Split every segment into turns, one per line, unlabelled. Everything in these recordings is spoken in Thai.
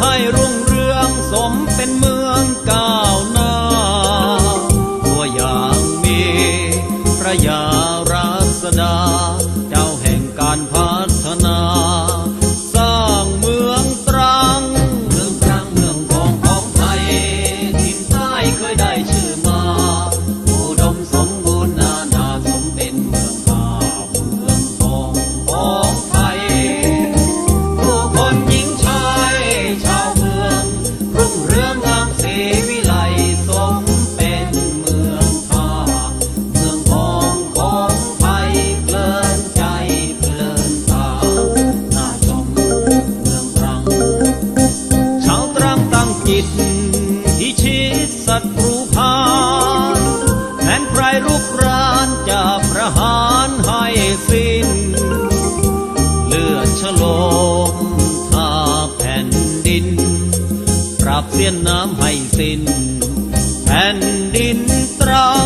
ให้รุ่งเรืองสมเป็นเมืองก้าวหน้า ตัวอย่างมีพระยารัศดา ไอยสิ้น เลือดฉลมทาแผ่นดิน ปรับเสียนน้ำให้สิ้น แผ่นดินตรา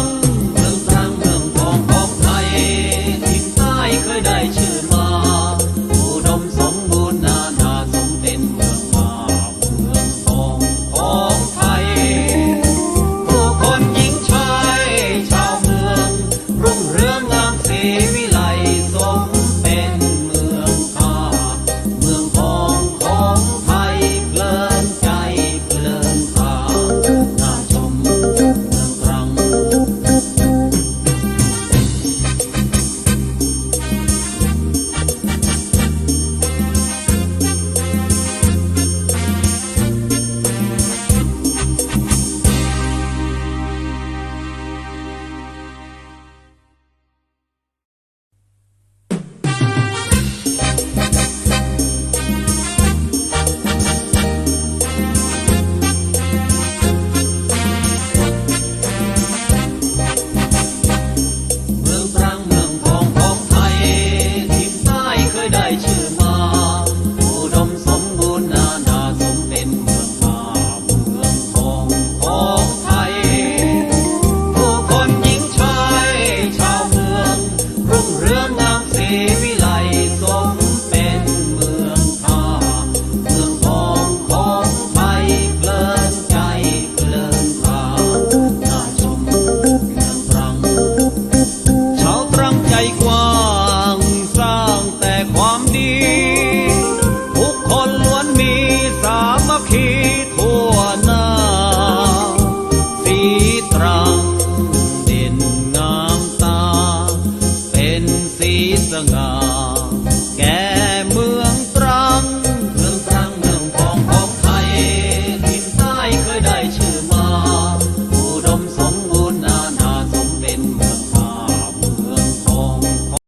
nam se vilai nga